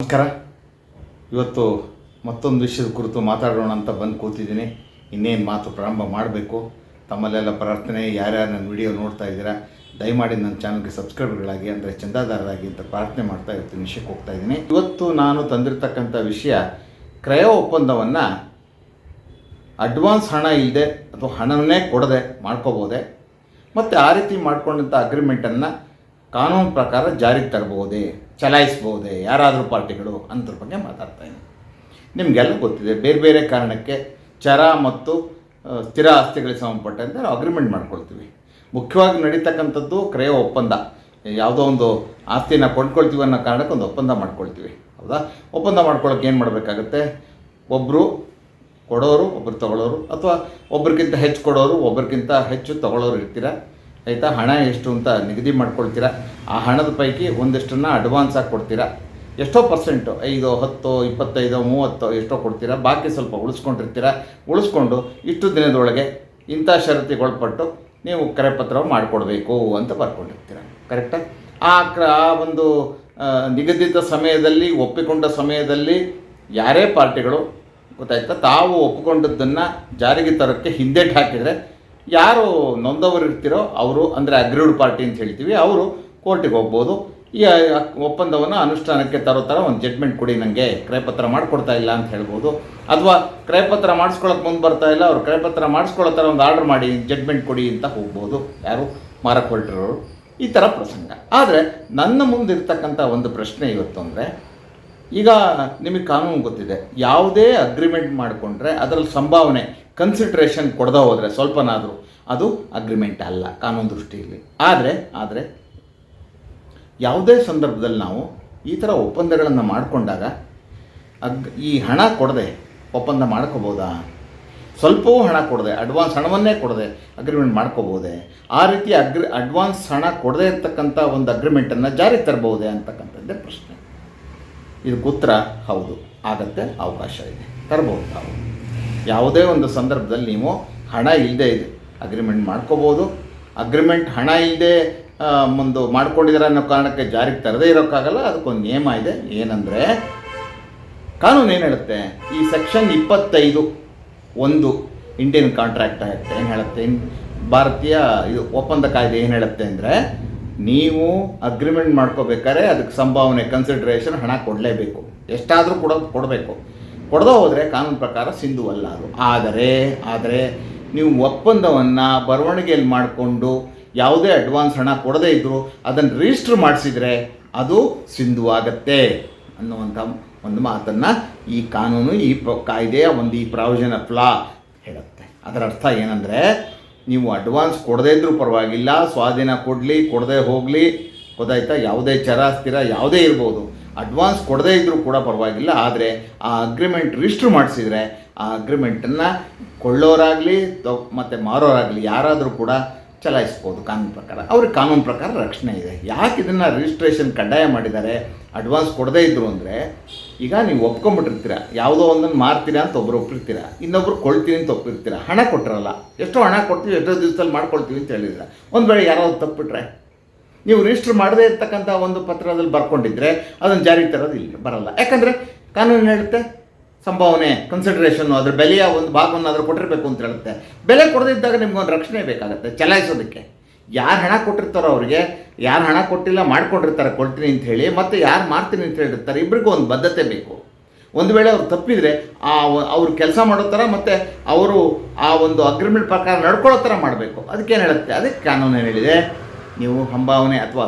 ನಮಸ್ಕಾರ. ಇವತ್ತು ಮತ್ತೊಂದು ವಿಷಯದ ಕುರಿತು ಮಾತಾಡೋಣ ಅಂತ ಬಂದು ಕೂತಿದ್ದೀನಿ. ಇನ್ನೇನು ಮಾತು ಪ್ರಾರಂಭ ಮಾಡಬೇಕು. ತಮ್ಮಲ್ಲೆಲ್ಲ ಪ್ರಾರ್ಥನೆ, ಯಾರ್ಯಾರು ನನ್ನ ವಿಡಿಯೋ ನೋಡ್ತಾ ಇದ್ದೀರಾ, ದಯಮಾಡಿ ನನ್ನ ಚಾನಲ್ಗೆ ಸಬ್ಸ್ಕ್ರೈಬರ್ಗಳಾಗಿ ಅಂದರೆ ಚಂದಾದಾರರಾಗಿ ಅಂತ ಪ್ರಾರ್ಥನೆ ಮಾಡ್ತಾ ಇರ್ತೀನಿ ವಿಷಯಕ್ಕೆ ಹೋಗ್ತಾ ಇದ್ದೀನಿ. ಇವತ್ತು ನಾನು ತಂದಿರತಕ್ಕಂಥ ವಿಷಯ, ಕ್ರಯ ಒಪ್ಪಂದವನ್ನು ಅಡ್ವಾನ್ಸ್ ಹಣ ಇಲ್ಲದೆ ಅಥವಾ ಹಣವನ್ನೇ ಕೊಡದೆ ಮಾಡ್ಕೋಬೋದೆ? ಮತ್ತು ಆ ರೀತಿ ಮಾಡ್ಕೊಂಡಂಥ ಅಗ್ರಿಮೆಂಟನ್ನು ಕಾನೂನು ಪ್ರಕಾರ ಜಾರಿಗೆ ತರಬಹುದೇ ಚಲಾಯಿಸ್ಬೋದೇ ಯಾರಾದರೂ ಪಾರ್ಟಿಗಳು ಅಂತರ ಬಗ್ಗೆ ಮಾತಾಡ್ತಾ ಇದ್ದೀನಿ. ನಿಮಗೆಲ್ಲ ಗೊತ್ತಿದೆ, ಬೇರೆ ಬೇರೆ ಕಾರಣಕ್ಕೆ ಚರ ಮತ್ತು ಸ್ಥಿರ ಆಸ್ತಿಗಳಿಗೆ ಸಂಬಂಧಪಟ್ಟಂತೆ ನಾವು ಅಗ್ರಿಮೆಂಟ್ ಮಾಡ್ಕೊಳ್ತೀವಿ. ಮುಖ್ಯವಾಗಿ ನಡೀತಕ್ಕಂಥದ್ದು ಕ್ರಯ ಒಪ್ಪಂದ. ಯಾವುದೋ ಒಂದು ಆಸ್ತಿನ ಕೊಂಡ್ಕೊಳ್ತೀವಿ ಅನ್ನೋ ಕಾರಣಕ್ಕೆ ಒಂದು ಒಪ್ಪಂದ ಮಾಡ್ಕೊಳ್ತೀವಿ. ಹೌದಾ? ಒಪ್ಪಂದ ಮಾಡ್ಕೊಳ್ಳೋಕೆ ಏನು ಮಾಡಬೇಕಾಗತ್ತೆ? ಒಬ್ಬರು ಕೊಡೋರು ಒಬ್ಬರು ತಗೊಳ್ಳೋರು, ಅಥವಾ ಒಬ್ರಿಗಿಂತ ಹೆಚ್ಚು ಕೊಡೋರು, ಒಬ್ರಿಗಿಂತ ಹೆಚ್ಚು ತಗೊಳ್ಳೋರು ಇರ್ತೀರ? ಆಯಿತಾ? ಹಣ ಎಷ್ಟು ಅಂತ ನಿಗದಿ ಮಾಡ್ಕೊಳ್ತೀರಾ? ಆ ಹಣದ ಪೈಕಿ ಒಂದಿಷ್ಟನ್ನು ಅಡ್ವಾನ್ಸ್ ಆಗಿ ಕೊಡ್ತೀರಾ? ಎಷ್ಟೋ ಪರ್ಸೆಂಟು ಐದು, ಹತ್ತೋ, ಇಪ್ಪತ್ತೈದೋ, ಮೂವತ್ತೋ ಎಷ್ಟೋ ಕೊಡ್ತೀರಾ? ಬಾಕಿ ಸ್ವಲ್ಪ ಉಳಿಸ್ಕೊಂಡಿರ್ತೀರಾ? ಉಳಿಸ್ಕೊಂಡು ಇಷ್ಟು ದಿನದೊಳಗೆ ಇಂಥ ಷರತ್ತಿಗೊಳಪಟ್ಟು ನೀವು ಕರೆಪತ್ರ ಮಾಡಿಕೊಡ್ಬೇಕು ಅಂತ ಬರ್ಕೊಂಡಿರ್ತೀರ? ಕರೆಕ್ಟಾ ಆ? ಕ್ರ, ಆ ಒಂದು ನಿಗದಿತ ಸಮಯದಲ್ಲಿ, ಒಪ್ಪಿಕೊಂಡ ಸಮಯದಲ್ಲಿ ಯಾರೇ ಪಾರ್ಟಿಗಳು, ಗೊತ್ತಾಯ್ತಾ? ತಾವು ಒಪ್ಪಿಕೊಂಡದ್ದನ್ನು ಜಾರಿಗೆ ತರೋಕ್ಕೆ ಹಿಂದೇಟು ಹಾಕಿದರೆ ಯಾರು ನೊಂದವರು ಇರ್ತೀರೋ ಅವರು, ಅಂದರೆ ಅಗ್ರೀಡ್ ಪಾರ್ಟಿ ಅಂತ ಹೇಳ್ತೀವಿ, ಅವರು ಕೋರ್ಟಿಗೆ ಹೋಗ್ಬೋದು. ಈ ಒಪ್ಪಂದವನ್ನು ಅನುಷ್ಠಾನಕ್ಕೆ ತರೋ ಥರ ಒಂದು ಜಡ್ಮೆಂಟ್ ಕೊಡಿ ನನಗೆ ಕ್ರಯಪತ್ರ ಮಾಡಿಕೊಡ್ತಾ ಇಲ್ಲ ಅಂತ ಹೇಳ್ಬೋದು. ಅಥವಾ ಕ್ರಯಪತ್ರ ಮಾಡಿಸ್ಕೊಳಕ್ಕೆ ಮುಂದೆ ಬರ್ತಾ ಇಲ್ಲ, ಅವ್ರು ಕ್ರಯಪತ್ರ ಮಾಡಿಸ್ಕೊಳ್ಳೋ ಥರ ಒಂದು ಆರ್ಡರ್ ಮಾಡಿ ಜಡ್ಮೆಂಟ್ ಕೊಡಿ ಅಂತ ಹೋಗ್ಬೋದು. ಯಾರು? ಮಾರಕ್ಕೆ ಹೊರಟಿರೋರು ಈ ಥರ ಪ್ರಸಂಗ. ಆದರೆ ನನ್ನ ಮುಂದಿರ್ತಕ್ಕಂಥ ಒಂದು ಪ್ರಶ್ನೆ ಇವತ್ತು ಅಂದರೆ ಈಗ ನಿಮಗೆ ಕಾನೂನು ಗೊತ್ತಿದೆ. ಯಾವುದೇ ಅಗ್ರಿಮೆಂಟ್ ಮಾಡಿಕೊಂಡ್ರೆ ಅದರಲ್ಲಿ ಸಂಭಾವನೆ ಕನ್ಸಿಡ್ರೇಷನ್ ಕೊಡದ ಹೋದರೆ ಸ್ವಲ್ಪನಾದರೂ ಅದು ಅಗ್ರಿಮೆಂಟ್ ಅಲ್ಲ, ಕಾನೂನು ದೃಷ್ಟಿಯಲ್ಲಿ. ಆದರೆ ಆದರೆ ಯಾವುದೇ ಸಂದರ್ಭದಲ್ಲಿ ನಾವು ಈ ಥರ ಒಪ್ಪಂದಗಳನ್ನು ಮಾಡಿಕೊಂಡಾಗ ಅಗ್, ಈ ಹಣ ಕೊಡದೆ, ಒಪ್ಪಂದ ಮಾಡ್ಕೋಬೋದಾ? ಸ್ವಲ್ಪವೂ ಹಣ ಕೊಡದೆ ಅಡ್ವಾನ್ಸ್ ಹಣವನ್ನೇ ಕೊಡದೆ ಅಗ್ರಿಮೆಂಟ್ ಮಾಡ್ಕೋಬೋದೆ. ಆ ರೀತಿ ಅಗ್ರಿ ಅಡ್ವಾನ್ಸ್ ಹಣ ಕೊಡದೆ ಇರ್ತಕ್ಕಂಥ ಒಂದು ಅಗ್ರಿಮೆಂಟನ್ನು ಜಾರಿಗೆ ತರಬಹುದೇ ಅಂತಕ್ಕಂಥದ್ದೇ ಪ್ರಶ್ನೆ. ಇದಕ್ಕೆ ಉತ್ತರ ಹೌದು. ಆಗತ್ತೆ ಅವಕಾಶ ಇದೆ. ತರಬಹುದು ನಾವು. ಯಾವುದೇ ಒಂದು ಸಂದರ್ಭದಲ್ಲಿ ನೀವು ಹಣ ಇಲ್ಲದೆ ಇದೆ. ಅಗ್ರಿಮೆಂಟ್ ಮಾಡ್ಕೋಬೋದು. ಅಗ್ರಿಮೆಂಟ್ ಹಣ ಇಲ್ಲದೆ ಒಂದು ಮಾಡ್ಕೊಂಡಿದ್ದಾರೆ ಅನ್ನೋ ಕಾರಣಕ್ಕೆ ಜಾರಿಗೆ ತರದೇ ಇರೋಕ್ಕಾಗಲ್ಲ. ಅದಕ್ಕೊಂದು ನಿಯಮ ಇದೆ. ಏನಂದರೆ, ಕಾನೂನು ಏನು ಹೇಳುತ್ತೆ? ಈ ಸೆಕ್ಷನ್ ಇಪ್ಪತ್ತೈದು ಒಂದು ಇಂಡಿಯನ್ ಕಾಂಟ್ರಾಕ್ಟ್ ಆಗುತ್ತೆ. ಏನು ಹೇಳುತ್ತೆ? ಭಾರತೀಯ ಇದು ಒಪ್ಪಂದ ಕಾಯ್ದೆ ಏನು ಹೇಳುತ್ತೆ ಅಂದರೆ ನೀವು ಅಗ್ರಿಮೆಂಟ್ ಮಾಡ್ಕೋಬೇಕಾದ್ರೆ ಅದಕ್ಕೆ ಸಂಭಾವನೆ ಕನ್ಸಿಡ್ರೇಷನ್ ಹಣ ಕೊಡಲೇಬೇಕು. ಎಷ್ಟಾದರೂ ಕೊಡೋ, ಕೊಡಬೇಕು. ಕೊಡದೇ ಹೋದರೆ ಕಾನೂನು ಪ್ರಕಾರ ಸಿಂಧು ಅಲ್ಲ ಅದು. ಆದರೆ ಆದರೆ ನೀವು ಒಪ್ಪಂದವನ್ನು ಬರವಣಿಗೆಯಲ್ಲಿ ಮಾಡಿಕೊಂಡು ಯಾವುದೇ ಅಡ್ವಾನ್ಸ್ ಹಣ ಕೊಡದೇ ಇದ್ದರೂ ಅದನ್ನು ರಿಜಿಸ್ಟ್ರ್ ಮಾಡಿಸಿದರೆ ಅದು ಸಿಂಧು ಆಗತ್ತೆ ಅನ್ನುವಂಥ ಒಂದು ಮಾತನ್ನು ಈ ಕಾನೂನು, ಈ ಕಾಯ್ದೆಯ ಒಂದು ಈ ಪ್ರಾವಿಷನ್ ಆಫ್ ಲಾ ಹೇಳುತ್ತೆ. ಅದರ ಅರ್ಥ ಏನಂದರೆ ನೀವು ಅಡ್ವಾನ್ಸ್ ಕೊಡದೇ ಇದ್ರೂ ಪರವಾಗಿಲ್ಲ, ಸ್ವಾಧೀನ ಕೊಡಲಿ, ಕೊಡದೇ ಹೋಗಲಿ, ಗೊತ್ತಾಯ್ತಾ? ಯಾವುದೇ ಚರಾಸ್ತಿರ ಯಾವುದೇ ಇರ್ಬೋದು. ಅಡ್ವಾನ್ಸ್ ಕೊಡದೇ ಇದ್ದರೂ ಕೂಡ ಪರವಾಗಿಲ್ಲ, ಆದರೆ ಆ ಅಗ್ರಿಮೆಂಟ್ ರಿಜಿಸ್ಟರ್ ಮಾಡಿಸಿದರೆ ಆ ಅಗ್ರಿಮೆಂಟನ್ನು ಕೊಳ್ಳೋರಾಗಲಿ ಮತ್ತು ಮಾರೋರಾಗಲಿ, ಯಾರಾದರೂ ಕೂಡ ಚಲಾಯಿಸ್ಬೋದು ಕಾನೂನು ಪ್ರಕಾರ. ಅವ್ರಿಗೆ ಕಾನೂನು ಪ್ರಕಾರ ರಕ್ಷಣೆ ಇದೆ. ಯಾಕೆ ಇದನ್ನು ರಿಜಿಸ್ಟ್ರೇಷನ್ ಕಡ್ಡಾಯ ಮಾಡಿದ್ದಾರೆ? ಅಡ್ವಾನ್ಸ್ ಕೊಡದೇ ಇದ್ದರು ಅಂದರೆ ಈಗ ನೀವು ಒಪ್ಕೊಂಬಿಟ್ಟಿರ್ತೀರ ಯಾವುದೋ ಒಂದನ್ನು ಮಾರ್ತೀರಾ ಅಂತ ಒಬ್ರು ಒಪ್ಪಿರ್ತೀರ. ಇನ್ನೊಬ್ರು ಕೊಳ್ತೀನಿ ಅಂತ ಒಪ್ಪಿರ್ತೀರ. ಹಣ ಕೊಟ್ಟಿರಲ್ಲ. ಎಷ್ಟೋ ಹಣ ಕೊಡ್ತೀವಿ, ಎಷ್ಟೋ ದಿವಸದಲ್ಲಿ ಮಾಡ್ಕೊಳ್ತೀವಿ ಅಂತ ಹೇಳಿದ್ರೆ. ಒಂದು ವೇಳೆ ಯಾರಾದ್ರು ತಪ್ಪಿಟ್ರೆ. ನೀವು ರಿಜಿಸ್ಟರ್ ಮಾಡದೇ ಇರ್ತಕ್ಕಂಥ ಒಂದು ಪತ್ರದಲ್ಲಿ ಬರ್ಕೊಂಡಿದ್ರೆ ಅದನ್ನು ಜಾರಿಗೆ ತರೋದು ಇಲ್ಲ, ಬರಲ್ಲ. ಯಾಕಂದರೆ ಕಾನೂನು ಹೇಳುತ್ತೆ ಸಂಭಾವನೆ ಕನ್ಸಿಡರೇಷನ್ನು ಅದ್ರ ಬೆಲೆಯ ಒಂದು ಭಾಗವನ್ನು ಅದ್ರ ಕೊಟ್ಟಿರಬೇಕು ಅಂತ ಹೇಳುತ್ತೆ. ಬೆಲೆ ಕೊಡದಿದ್ದಾಗ ನಿಮ್ಗೊಂದು ರಕ್ಷಣೆ ಬೇಕಾಗುತ್ತೆ, ಚಲಾಯಿಸೋದಕ್ಕೆ. ಯಾರು ಹಣ ಕೊಟ್ಟಿರ್ತಾರೋ ಅವರಿಗೆ, ಯಾರು ಹಣ ಕೊಟ್ಟಿಲ್ಲ ಮಾಡ್ಕೊಂಡಿರ್ತಾರೆ, ಕೊಡ್ತೀನಿ ಅಂತ ಹೇಳಿ, ಮತ್ತು ಯಾರು ಮಾಡ್ತೀನಿ ಅಂತ ಹೇಳಿರ್ತಾರೆ ಇಬ್ಬರಿಗೂ ಒಂದು ಬದ್ಧತೆ ಬೇಕು. ಒಂದು ವೇಳೆ ಅವ್ರು ತಪ್ಪಿದರೆ, ಆ ಅವ್ರು ಕೆಲಸ ಮಾಡೋ ಥರ ಮತ್ತು ಅವರು ಆ ಒಂದು ಅಗ್ರಿಮೆಂಟ್ ಪ್ರಕಾರ ನಡ್ಕೊಳ್ಳೋ ಥರ ಮಾಡಬೇಕು. ಅದಕ್ಕೇನು ಹೇಳುತ್ತೆ? ಅದಕ್ಕೆ ಕಾನೂನು ಹೇಳಿದೆ? ನೀವು ಸಂಭಾವನೆ ಅಥವಾ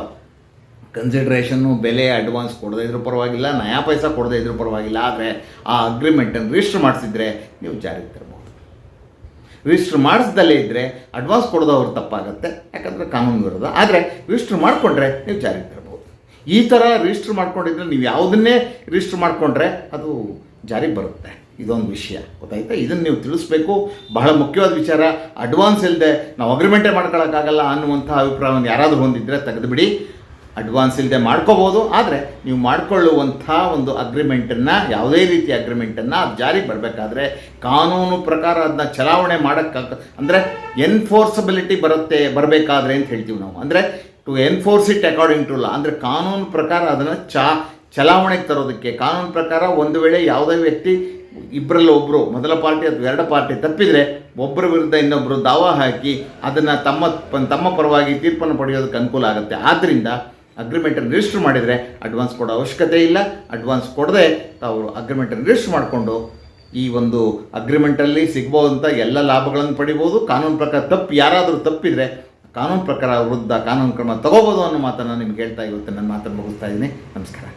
ಕನ್ಸಿಡ್ರೇಷನ್ನು ಬೆಲೆ ಅಡ್ವಾನ್ಸ್ ಕೊಡದೇ ಇದ್ರೂ ಪರವಾಗಿಲ್ಲ, ನಯಾ ಪೈಸ ಕೊಡದೇ ಇದ್ರೂ ಪರವಾಗಿಲ್ಲ, ಆದರೆ ಆ ಅಗ್ರಿಮೆಂಟನ್ನು ರಿಜಿಸ್ಟರ್ ಮಾಡಿಸಿದ್ರೆ ನೀವು ಜಾರಿಗೆ ತರಬಹುದು ರಿಜಿಸ್ಟರ್ ಮಾಡಿಸ್ದಲ್ಲೇ ಇದ್ದರೆ ಅಡ್ವಾನ್ಸ್ ಕೊಡೋದವ್ರು ತಪ್ಪಾಗುತ್ತೆ, ಯಾಕಂದರೆ ಕಾನೂನು ವಿರೋಧ. ಆದರೆ ರಿಜಿಸ್ಟರ್ ಮಾಡಿಕೊಂಡ್ರೆ ನೀವು ಜಾರಿಗೆ ತರಬಹುದು ಈ ಥರ ರಿಜಿಸ್ಟರ್ ಮಾಡ್ಕೊಂಡಿದ್ರೆ ನೀವು ಯಾವುದನ್ನೇ ರಿಜಿಸ್ಟರ್ ಮಾಡಿಕೊಂಡ್ರೆ ಅದು ಜಾರಿಗೆ ಬರುತ್ತೆ. ಇದೊಂದು ವಿಷಯ, ಗೊತ್ತಾಯ್ತಾ? ಇದನ್ನು ನೀವು ತಿಳಿಸ್ಬೇಕು. ಬಹಳ ಮುಖ್ಯವಾದ ವಿಚಾರ. ಅಡ್ವಾನ್ಸ್ ಇಲ್ಲದೆ ನಾವು ಅಗ್ರಿಮೆಂಟೇ ಮಾಡ್ಕೊಳ್ಳೋಕ್ಕಾಗಲ್ಲ ಅನ್ನುವಂಥ ಅಭಿಪ್ರಾಯವನ್ನು ಯಾರಾದರೂ ಹೊಂದಿದ್ದರೆ ತೆಗೆದುಬಿಡಿ. ಅಡ್ವಾನ್ಸ್ ಇಲ್ಲದೆ ಮಾಡ್ಕೋಬೋದು, ಆದರೆ ನೀವು ಮಾಡಿಕೊಳ್ಳುವಂಥ ಒಂದು ಅಗ್ರಿಮೆಂಟನ್ನು, ಯಾವುದೇ ರೀತಿಯ ಅಗ್ರಿಮೆಂಟನ್ನು ಅದು ಜಾರಿಗೆ ಬರಬೇಕಾದ್ರೆ ಕಾನೂನು ಪ್ರಕಾರ ಅದನ್ನ ಚಲಾವಣೆ ಮಾಡೋಕ್ಕಾಗ ಅಂದರೆ ಎನ್ಫೋರ್ಸಬಿಲಿಟಿ ಬರುತ್ತೆ, ಬರಬೇಕಾದ್ರೆ ಅಂತ ಹೇಳ್ತೀವಿ ನಾವು. ಅಂದರೆ to enforce it according to law ಅಂದರೆ ಕಾನೂನು ಪ್ರಕಾರ ಅದನ್ನು ಚಾ, ಚಲಾವಣೆಗೆ ತರೋದಕ್ಕೆ, ಕಾನೂನು ಪ್ರಕಾರ ಒಂದು ವೇಳೆ ಯಾವುದೇ ವ್ಯಕ್ತಿ ಇಬ್ಬರಲ್ಲಿ ಒಬ್ಬರು ಮೊದಲ ಪಾರ್ಟಿ ಅಥವಾ ಎರಡು ಪಾರ್ಟಿ ತಪ್ಪಿದರೆ ಒಬ್ಬರ ವಿರುದ್ಧ ಇನ್ನೊಬ್ಬರು ದಾವ ಹಾಕಿ ಅದನ್ನು ತಮ್ಮ ತಮ್ಮ ಪರವಾಗಿ ತೀರ್ಪನ್ನು ಪಡೆಯೋದಕ್ಕೆ ಅನುಕೂಲ ಆಗುತ್ತೆ. ಆದ್ದರಿಂದ ಅಗ್ರಿಮೆಂಟನ್ನು ರಿಜಿಸ್ಟರ್ ಮಾಡಿದರೆ ಅಡ್ವಾನ್ಸ್ ಕೊಡೋ ಅವಶ್ಯಕತೆ ಇಲ್ಲ. ಅಡ್ವಾನ್ಸ್ ಕೊಡದೆ ತಾವು ಅಗ್ರಿಮೆಂಟನ್ನು ರಿಜಿಸ್ಟರ್ ಮಾಡಿಕೊಂಡು ಈ ಒಂದು ಅಗ್ರಿಮೆಂಟಲ್ಲಿ ಸಿಗ್ಬೋದಂಥ ಎಲ್ಲ ಲಾಭಗಳನ್ನು ಪಡಿಬೋದು ಕಾನೂನು ಪ್ರಕಾರ ತಪ್ಪು, ಯಾರಾದರೂ ತಪ್ಪಿದರೆ ಕಾನೂನು ಪ್ರಕಾರ ವಿರುದ್ಧ ಕಾನೂನು ಕ್ರಮ ತಗೋಬೋದು ಅನ್ನೋ ಮಾತನ್ನು ನಿಮ್ಗೆ ಹೇಳ್ತಾ ಇವತ್ತು ನನ್ನ ಮಾತನ್ನು ಮುಗಿಸ್ತಾ ಇದ್ದೀನಿ. ನಮಸ್ಕಾರ.